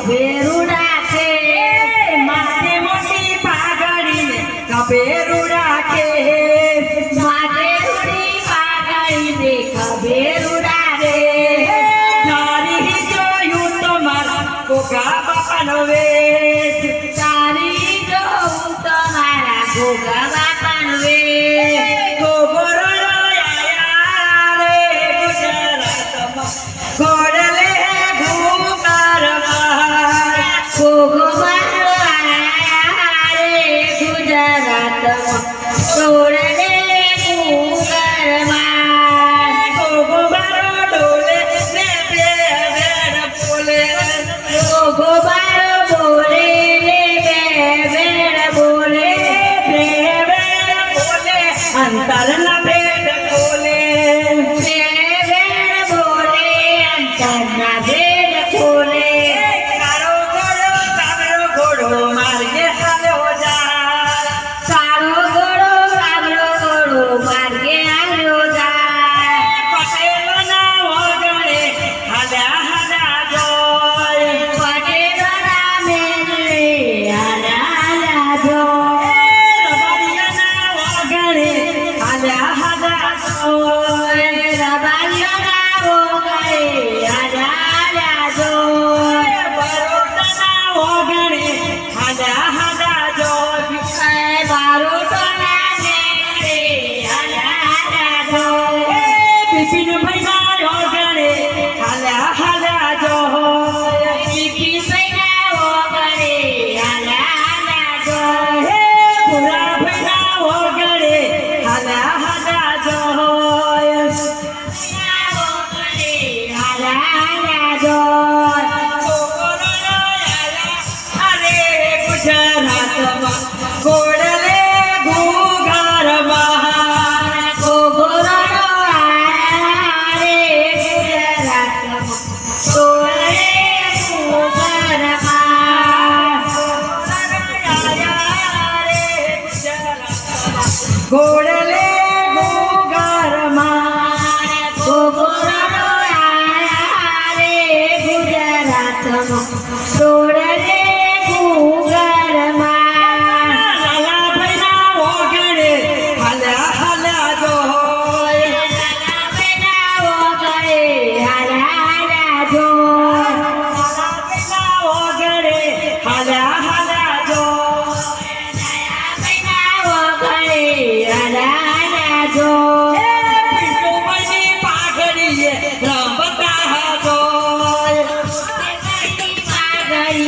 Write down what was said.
કબેરુડા છે. માથે મોટી પાઘડીને કબેરુડા છે. માથે મોટી પાઘડીને કબેરુડા રે તારી જોયું તો મારા બાપા નો Sure.